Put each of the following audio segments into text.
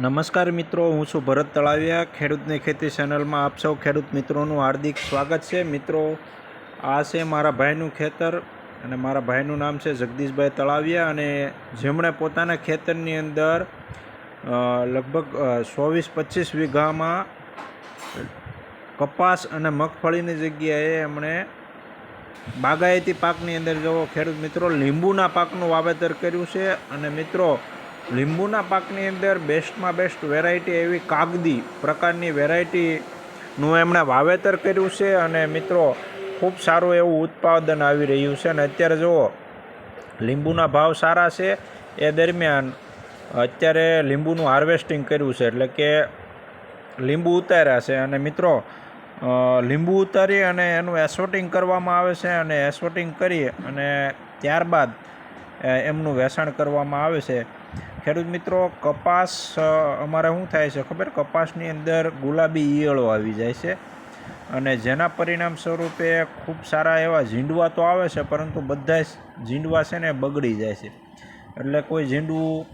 નમસ્કાર મિત્રો, હું છું ભરત તળાવિયા. ખેડૂતની ખેતી ચેનલમાં આપ સૌ ખેડૂત મિત્રોનું હાર્દિક સ્વાગત છે. મિત્રો, આ છે મારા ભાઈનું ખેતર અને મારા ભાઈનું નામ છે જગદીશભાઈ તળાવિયા અને જેમણે પોતાના ખેતરની અંદર લગભગ ચોવીસ પચીસ વીઘામાં કપાસ અને મગફળીની જગ્યાએ એમણે બાગાયતી પાકની અંદર જો ખેડૂત મિત્રો, લીંબુના પાકનું વાવેતર કર્યું છે અને મિત્રો લીંબુના પાકની અંદર બેસ્ટમાં બેસ્ટ વેરાયટી એવી કાગદી પ્રકારની વેરાયટીનું એમણે વાવેતર કર્યું છે અને મિત્રો, ખૂબ સારું એવું ઉત્પાદન આવી રહ્યું છે અને અત્યારે જુઓ, લીંબુના ભાવ સારા છે. એ દરમિયાન અત્યારે લીંબુનું હાર્વેસ્ટિંગ કર્યું છે એટલે કે લીંબુ ઉતાર્યા છે અને મિત્રો લીંબુ ઉતારી અને એનું એસોટિંગ કરવામાં આવે છે અને એસોટિંગ કરી અને ત્યારબાદ એમનું વેચાણ કરવામાં આવે છે. ખેડૂત મિત્રો, કપાસ અમારે શું થાય છે ખબર? કપાસની અંદર ગુલાબી ઈયળો આવી જાય છે અને જેના પરિણામ સ્વરૂપે ખૂબ સારા એવા ઝીંડવા તો આવે છે, પરંતુ બધા ઝીંડવા છે ને બગડી જાય છે. એટલે કોઈ ઝીંડવું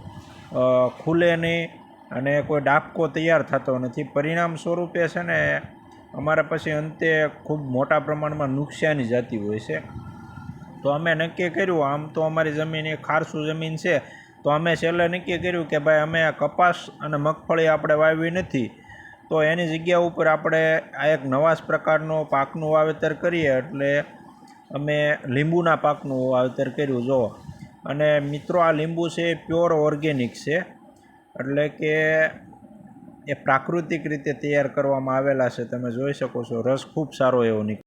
ખુલે નહીં અને કોઈ ડાબકો તૈયાર થતો નથી. પરિણામ સ્વરૂપે છે ને અમારે પછી અંતે ખૂબ મોટા પ્રમાણમાં નુકસાની જતી હોય છે. તો અમે નક્કી કર્યું, આમ તો અમારી જમીન એ ખારસું જમીન છે. તો અમે છેલ્લે નક્કી કર્યું કે ભાઈ અમે કપાસ અને મગફળી આપણે વાવી નથી, તો એની જગ્યા ઉપર આપણે આ એક નવા જ પ્રકારનો પાકનું વાવેતર કરીએ એટલે અમે લીંબુના પાકનું વાવેતર કર્યું, જો. અને મિત્રો, આ લીંબુ છે એ પ્યોર ઓર્ગેનિક છે, એટલે કે એ પ્રાકૃતિક રીતે તૈયાર કરવામાં આવેલા છે, તમે જોઈ શકો છો. રસ ખૂબ સારો એવો નીકળે.